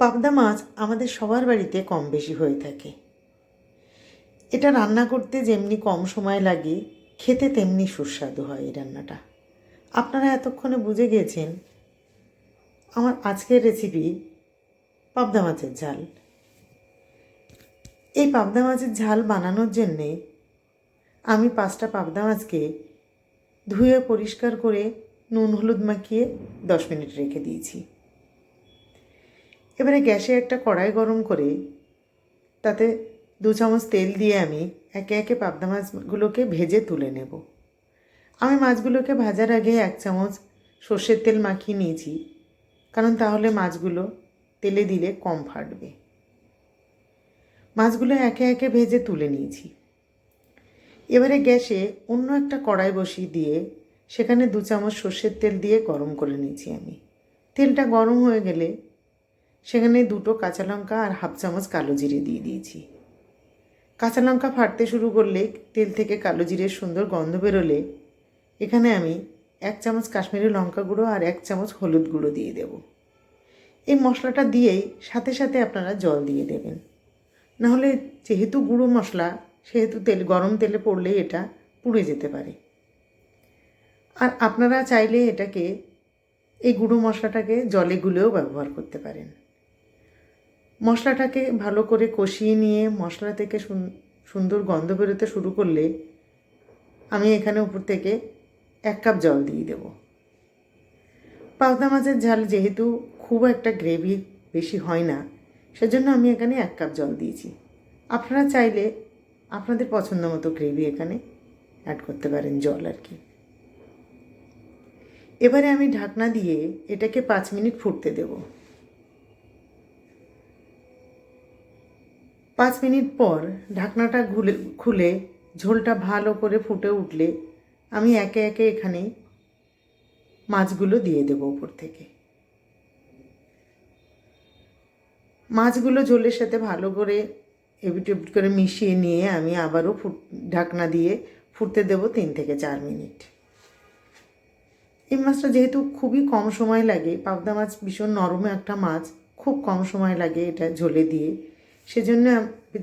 পাবদা মাছ আমাদের সবার বাড়িতে কম বেশি হয়ে থাকে। এটা রান্না করতে যেমনি কম সময় লাগে, খেতে তেমনি সুস্বাদু হয় এই রান্নাটা। আপনারা এতক্ষণে বুঝে গিয়েছেন আমার আজকের রেসিপি পাবদা মাছের ঝাল। এই পাবদা মাছের ঝাল বানানোর জন্যে আমি পাঁচটা পাবদা মাছকে ধুয়ে পরিষ্কার করে নুন হলুদ মাখিয়ে দশ মিনিট রেখে দিয়েছি। এবারে গ্যাসে একটা কড়াই গরম করে তাতে দু চামচ তেল দিয়ে আমি একে একে পাবদা মাছগুলোকে ভেজে তুলে নেব। আমি মাছগুলোকে ভাজার আগে এক চামচ সর্ষের তেল মাখিয়ে নিয়েছি, কারণ তাহলে মাছগুলো তেলে দিলে কম ফাটবে। মাছগুলো একে একে ভেজে তুলে নিয়েছি। এবারে গ্যাসে অন্য একটা কড়াই বসিয়ে দিয়ে সেখানে দু চামচ সর্ষের তেল দিয়ে গরম করে নিয়েছি আমি। তেলটা গরম হয়ে গেলে সেখানে দুটো কাঁচা লঙ্কা আর হাফ চামচ কালো জিরে দিয়ে দিয়েছি। কাঁচা লঙ্কা ফাটতে শুরু করলে তেল থেকে কালো জিরের সুন্দর গন্ধ বেরোলে এখানে আমি এক চামচ কাশ্মীরি লঙ্কা গুঁড়ো আর এক চামচ হলুদ গুঁড়ো দিয়ে দেব। এই মশলাটা দিয়েই সাথে সাথে আপনারা জল দিয়ে দেবেন। নাহলে যেহেতু গুঁড়ো মশলা, সেহেতু তেল, গরম তেলে পড়লে এটা পুড়ে যেতে পারে। আর আপনারা চাইলে এটাকে, এই গুঁড়ো মশলাটাকে জলে গুলেও ব্যবহার করতে পারেন। মশলাটাকে ভালো করে কষিয়ে নিয়ে মশলা থেকে সুন্দর গন্ধ বেরোতে শুরু করলে আমি এখানে উপর থেকে এক কাপ জল দিয়ে দেব। পাবদা মাছের ঝাল যেহেতু খুব একটা গ্রেভি বেশি হয় না, সেজন্য আমি এখানে এক কাপ জল দিয়েছি। আপনারা চাইলে আপনাদের পছন্দ মতো গ্রেভি এখানে অ্যাড করতে পারেন জল আর কি। এবারে আমি ঢাকনা দিয়ে এটাকে পাঁচ মিনিট ফুটতে দেব। পাঁচ মিনিট পর ঢাকনাটা ঘুলে খুলে ঝোলটা ভালো করে ফুটে উঠলে আমি একে একে এখানে মাছগুলো দিয়ে দেব উপর থেকে। মাছগুলো ঝোলের সাথে ভালো করে এবিট এবিট করে মিশিয়ে নিয়ে আমি আবারও ফুট, ঢাকনা দিয়ে ফুটতে দেব তিন থেকে চার মিনিট। এই মাছটা যেহেতু খুবই কম সময় লাগে, পাবদা মাছ ভীষণ নরম একটা মাছ, খুব কম সময় লাগে এটা ঝোলে দিয়ে সেজন্য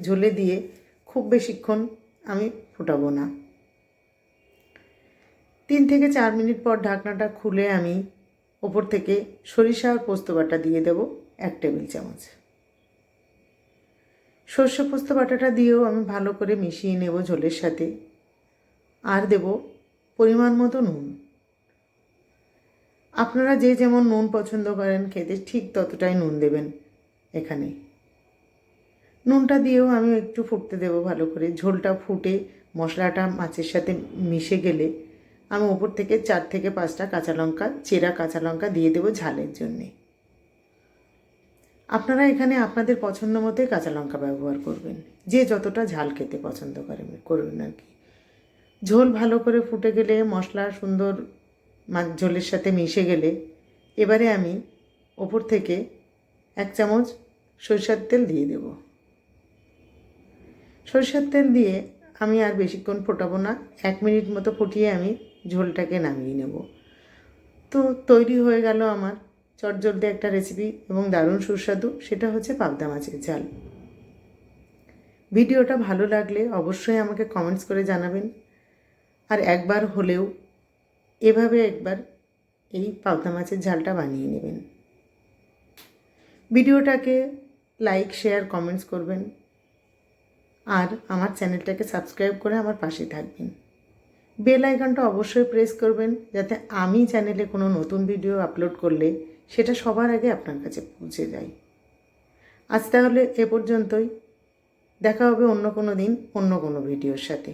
ঝোলে দিয়ে খুব বেশিক্ষণ আমি ফোটাবো না। তিন থেকে চার মিনিট পর ঢাকনাটা খুলে আমি ওপর থেকে সরিষা আর পোস্ত বাটা দিয়ে দেব এক টেবিল চামচ। সর্ষে পোস্ত বাটাটা দিয়েও আমি ভালো করে মিশিয়ে নেব ঝোলের সাথে। আর দেব পরিমাণ মতো নুন। আপনারা যে যেমন নুন পছন্দ করেন, খেতে ঠিক ততটাই নুন দেবেন এখানে। নুনটা দিয়েও আমি একটু ফুটতে দেবো ভালো করে। ঝোলটা ফুটে, মশলাটা মাছের সাথে মিশে গেলে আমি ওপর থেকে চার থেকে পাঁচটা কাঁচা লঙ্কা, চেরা কাঁচা লঙ্কা দিয়ে দেবো ঝালের জন্যে। আপনারা এখানে আপনাদের পছন্দ মতোই কাঁচা লঙ্কা ব্যবহার করবেন। যে যতটা ঝাল খেতে পছন্দ করেন, করবেন আর কি। ঝোল ভালো করে ফুটে গেলে, মশলা সুন্দর ঝোলের সাথে মিশে গেলে, এবারে আমি ওপর থেকে এক চামচ সরিষার তেল দিয়ে দেব। সরিষার তেল দিয়ে আমি আর বেশিক্ষণ ফোটাবো না। এক মিনিট মতো ফুটিয়ে আমি ঝোলটাকে নামিয়ে নেব। তো তৈরি হয়ে গেল আমার চটজলদি একটা রেসিপি এবং দারুণ সুস্বাদু, সেটা হচ্ছে পাবদা মাছের ঝাল। ভিডিওটা ভালো লাগলে অবশ্যই আমাকে কমেন্টস করে জানাবেন। আর একবার হলেও এভাবে একবার এই পাবদা মাছের ঝালটা বানিয়ে নেবেন। ভিডিওটাকে লাইক শেয়ার কমেন্টস করবেন। আর আমার চ্যানেলটাকে সাবস্ক্রাইব করে আমার পাশে থাকবেন। বেল আইকনটা অবশ্যই প্রেস করবেন যাতে আমি চ্যানেলে কোনো নতুন ভিডিও আপলোড করলে সেটা সবার আগে আপনার কাছে পৌঁছে যায়। আজ তাহলে এ পর্যন্তই। দেখা হবে অন্য কোনো দিন অন্য কোনো ভিডিওর সাথে।